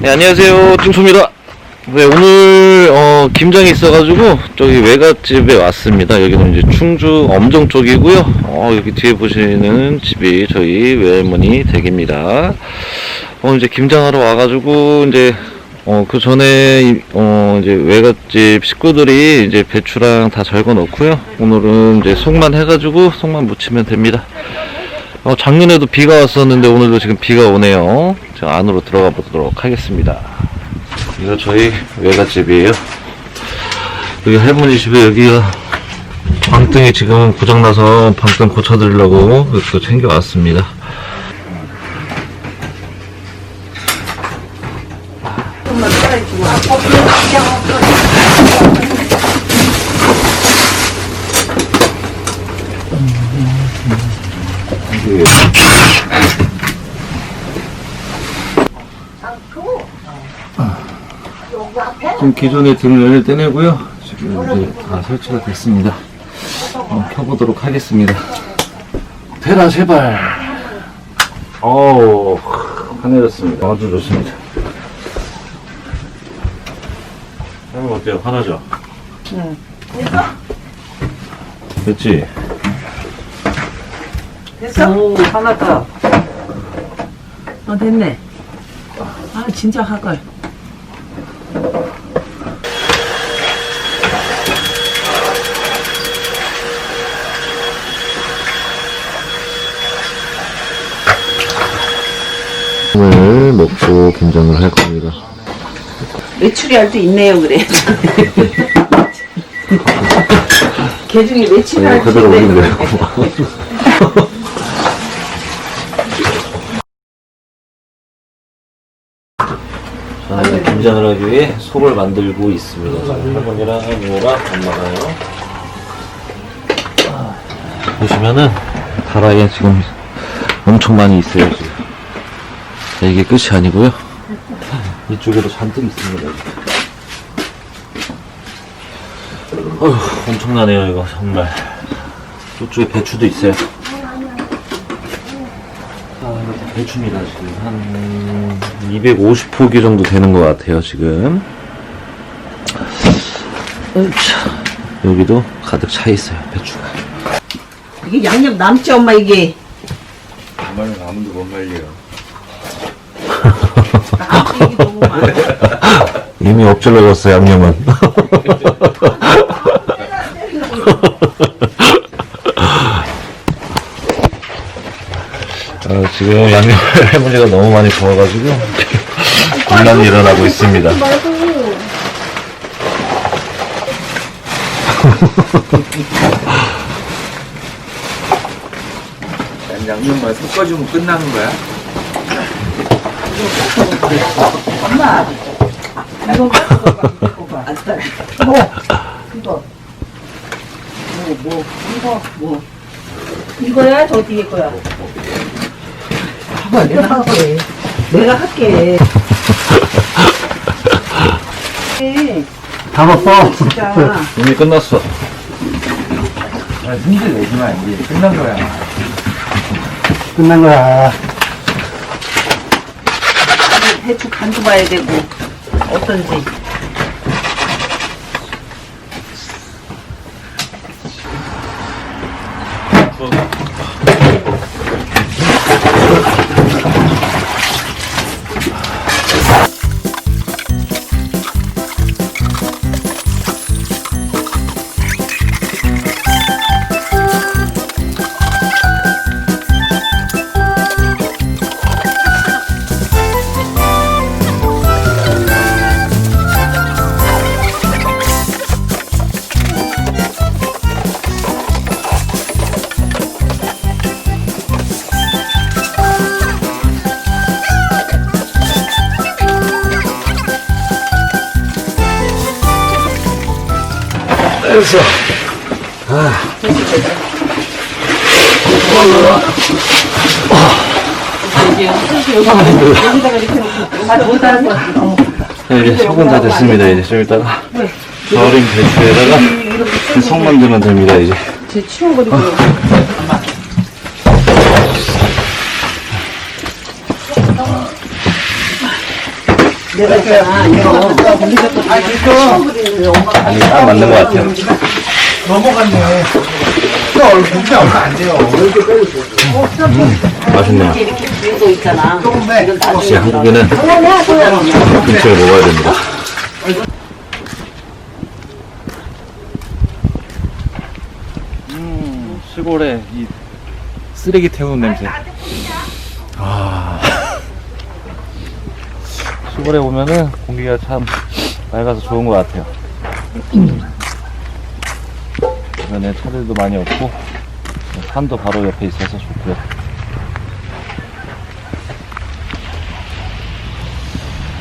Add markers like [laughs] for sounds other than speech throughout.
네, 안녕하세요. 뚱초입니다. 네, 오늘, 어, 김장이 있어가지고, 저기 외갓집에 왔습니다. 여기는 이제 충주 엄정 쪽이고요. 어, 여기 뒤에 보시는 집이 저희 외할머니 댁입니다. 어, 이제 김장하러 와가지고, 이제, 어, 그 전에, 이- 어, 이제 외갓집 식구들이 이제 배추랑 다 절거 넣고요. 오늘은 이제 속만 해가지고, 속만 무치면 됩니다. 어, 작년에도 비가 왔었는데 오늘도 지금 비가 오네요. 저 안으로 들어가 보도록 하겠습니다. 이거 저희 외갓집이에요. 여기 할머니 집에 여기가 방등이 지금 고장나서 방등 고쳐드리려고 이렇게 챙겨왔습니다. 지금 기존에 등을 떼내고요. 지금 이제 다 설치가 됐습니다. 한번 켜보도록 하겠습니다. 대라 제발. 어우 하늘졌습니다. 아주 좋습니다. 형 어때요? 하나죠? 응. 됐지? 됐어? 하나 더. 어, 됐네. 아, 진짜 할걸. 오늘 먹고 김장을 할 겁니다. 메추리 할때 있네요, 그래. 개 중에 메추리 할 때. 그대로 올리면 있네. 되 김장을 하기 위해 속을 만들고 있습니다. 할머니랑 할머니랑 엄마가요. 아, 보시면은 다라이가 지금 엄청 많이 있어요. 지금. 자, 이게 끝이 아니고요. 이쪽에도 잔뜩 있습니다. 어휴, 엄청나네요, 이거 정말. 이쪽에 배추도 있어요. 아, 배추입니다, 지금. 한 250포기 정도 되는 것 같아요, 지금. 으차. 여기도 가득 차 있어요, 배추가. 이게 양념 남지, 엄마, 이게. 엄마는 아무도 못 말려. 남지, 이게 너무 많아. 이미 엎질러졌어, 양념은. [laughs] [laughs] 아, 지금 양념 [laughs] 할머니가 너무 많이 부어가지고 분란이 일어나고 있습니다. 난 양념만 섞어주면 끝나는 거야? 엄마. 이거 봐. 안 따라. 뭐? 이거. 뭐, 뭐, 이거, 뭐. 이거야? 저 뒤에 거야? 봐봐, 내가 할게. 내가 할게. 네, 다 먹어. 진짜. 이미 끝났어. 아, 힘들 내지만 이제 끝난 거야. 끝난 거야. 대충 간도 봐야 되고, 어떤지. 놓고, 아, 네, 이제 속은 다 됐습니다. 이제 좀 이따가 절인 배추에다가 속 만들면 됩니다. 이제. 제 치워버리고. 내가 이거 아니, 딱 맞는 것 같아요. 넘어갔네. 또 얼굴 공개 얼마 안 돼요. 맛있네요. 이렇게 비고 있잖아 조금만. 역시 한국에는 김치를 먹어야 됩니다. 음, 시골에 이 쓰레기 태우는 냄새. 시골에 오면은 공기가 참 맑아서 좋은 것 같아요. 주변에 차들도 많이 없고, 산도 바로 옆에 있어서 좋고요.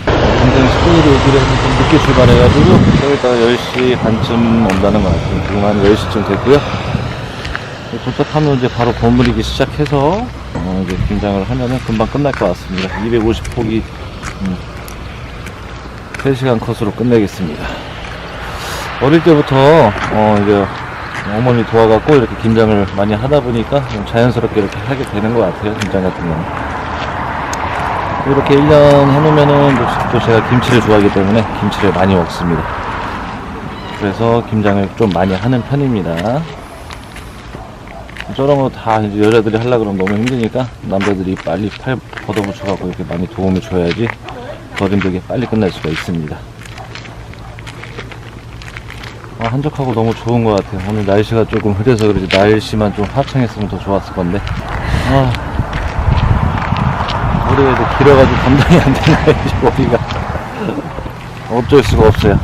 굉장히 스페인으로 오기로 했는데 좀 늦게 출발해가지고 좀 이따가 10시 반쯤 온다는 것 같아요. 지금 한 10시쯤 됐고요. 도착하면 이제 바로 버무리기 시작해서 어, 이제 김장을 하면은 금방 끝날 것 같습니다. 250포기 음, 3시간 컷으로 끝내겠습니다. 어릴 때부터 어, 이제 어머니 도와갖고 이렇게 김장을 많이 하다 보니까 좀 자연스럽게 이렇게 하게 되는 것 같아요. 김장 같은 경우는. 이렇게 1년 해놓으면은 또- 또 제가 김치를 좋아하기 때문에 김치를 많이 먹습니다. 그래서 김장을 좀 많이 하는 편입니다. 저런 거 다 여자들이 하려고 그러면 너무 힘드니까 남자들이 빨리 팔 걷어붙여갖고 이렇게 많이 도움을 줘야지 더 힘들게 빨리 끝날 수가 있습니다. 아, 한적하고 너무 좋은 것 같아요. 오늘 날씨가 조금 흐려서 그러지 날씨만 좀 화창했으면 더 좋았을 건데. 아, 머리가 이제 길어가지고 감당이 안 거지 머리가 [laughs] 어쩔 수가 없어요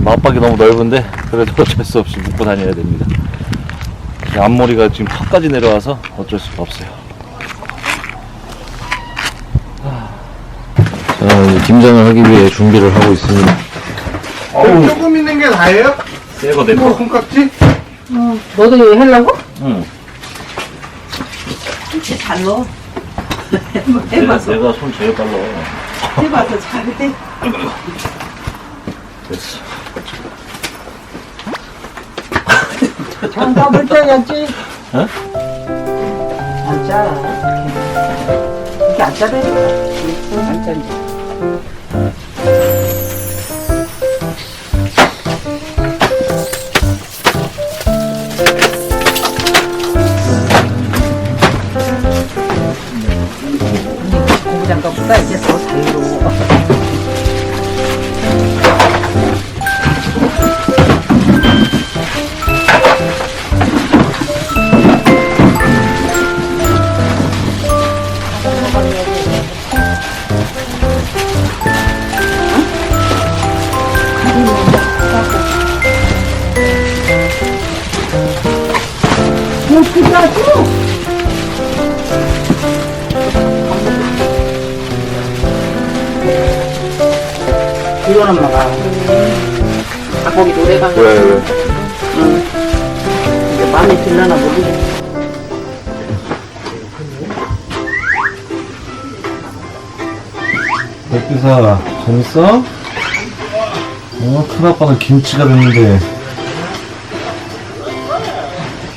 맞박이 너무 넓은데 그래도 어쩔 수 없이 묶고 다녀야 됩니다 이 앞머리가 지금 턱까지 내려와서 어쩔 수가 없어요 자 이제 김장을 하기 위해 준비를 하고 있습니다 어, 조금 있는 게 다예요? 새거 뭐 콩깍지? 너도 이거 하려고? 응 진짜 잘 넣어 [laughs] 해봐서 내가 손 제일 빨라 해봐서 잘해 됐어 장갑을 쪄야지 어? 안 짜. 이렇게 안 짜다니까. 안 짠지. 공 이거는 먹어. 닭고기 노래방. 왜 왜? 응. 이제 마음에 들려나 모르겠어. 백기사 재밌어? 어, 큰아빠는 김치가 됐는데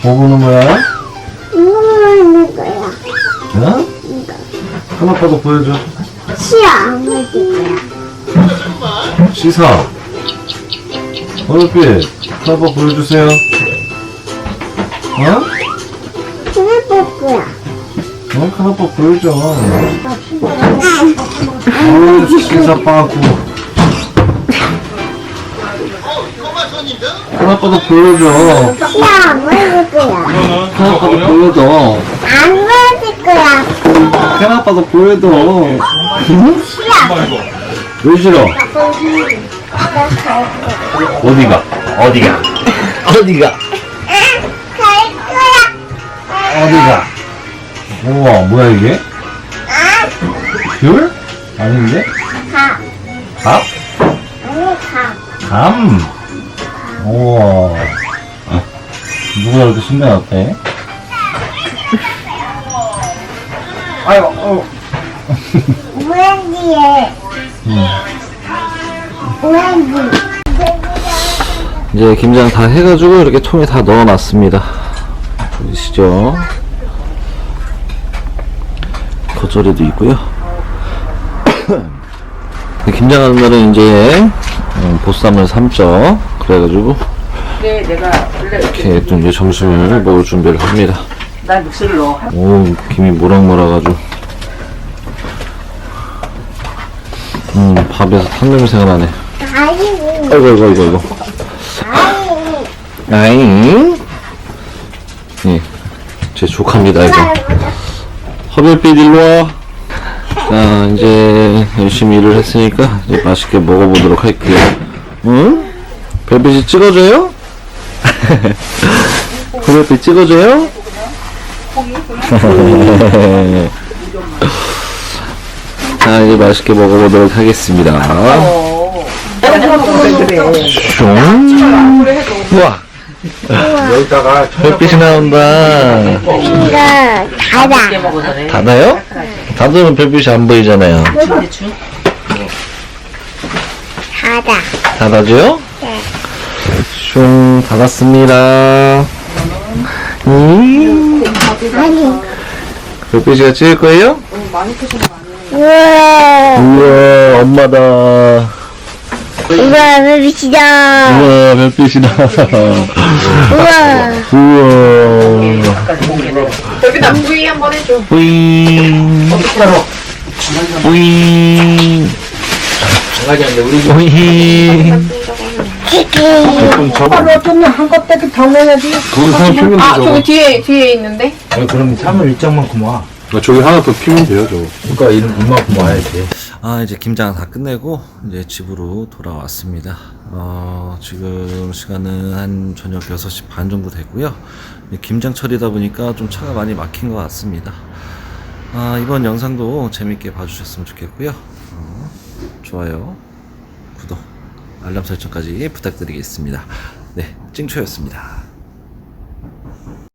뭐 보는 거야? 이거는 거야. 어? 큰아빠도 보여줘 시야 안 해줄 거야. 시사 어렵게 큰아빠 보여주세요 어? 볼 거야. 어? 큰아빠 보여줘 어우 시사 빠고 큰아빠도 보여줘 시야 안 해줄 거야. 큰아빠도 보여줘 안 해줄 거야. 큰아빠도 보여줘 시야. 왜 싫어? 어디가? 어디가? 어디가? 갈 거야. 어디가? 우와, 뭐야 이게? 아, 귤? 아닌데? 가. 밥? 아니 가. 감? 우와. 누가 이렇게 숨겨놨대? 아유, 어. 우엔디에. 우엔디. 이제 김장 다 해가지고 이렇게 통에 다 넣어놨습니다. 보이시죠? 겉절이도 있고요. [coughs] 김장하는 날은 이제 어, 보쌈을 삶죠. 그래가지고 내가 원래 이렇게 또 이제 점심을 먹을 준비를 합니다. 나 믹스를 넣어. 오 김이 모락모락가지고 음 밥에서 탄 냄새가 나네. 아이고 아이고 아이고 아이고. 아니. 아잉. 예, 제 조카입니다 이거. 허별빛 일로 와. 자, 이제 열심히 일을 했으니까 이제 맛있게 먹어보도록 할게요. 응? 별빛이 찍어줘요? [laughs] 허별빛 찍어줘요? [laughs] 자, 이제 맛있게 먹어보도록 하겠습니다. 어. 슝. 우와, 여기다가 별빛이 나온다. 이거 그래. 닫아요? 닫으면 별빛이 안 보이잖아요. 대충. 가다. 닫아줘요? 네. 슝, 닫았습니다. 음, 아니. 별빛이가 찍을 거예요? 우와. 우와, 엄마다. 우와, 베비치다. 우와, 별빛이다. 우와. 우와. 고기는. 여기다 구이 한번 해줘. 뿌잉. 뿌잉. 장가지인데 우리 뿌잉. 키키. 거기 사람 피면 아 저기 뒤에 뒤에 있는데. 아니 그럼 참을 일정만큼 와 저기 하나 더 피면 돼요, 저거. 그러니까 이- 이만큼 와야지 아 이제 김장 다 끝내고 이제 집으로 돌아왔습니다. 어, 지금 시간은 한 저녁 6시 반 정도 됐고요. 이 김장철이다 보니까 좀 차가 많이 막힌 것 같습니다. 아, 이번 영상도 재밌게 봐주셨으면 좋겠고요. 어, 좋아요, 구독, 알람 설정까지 부탁드리겠습니다. 네, 찡초였습니다.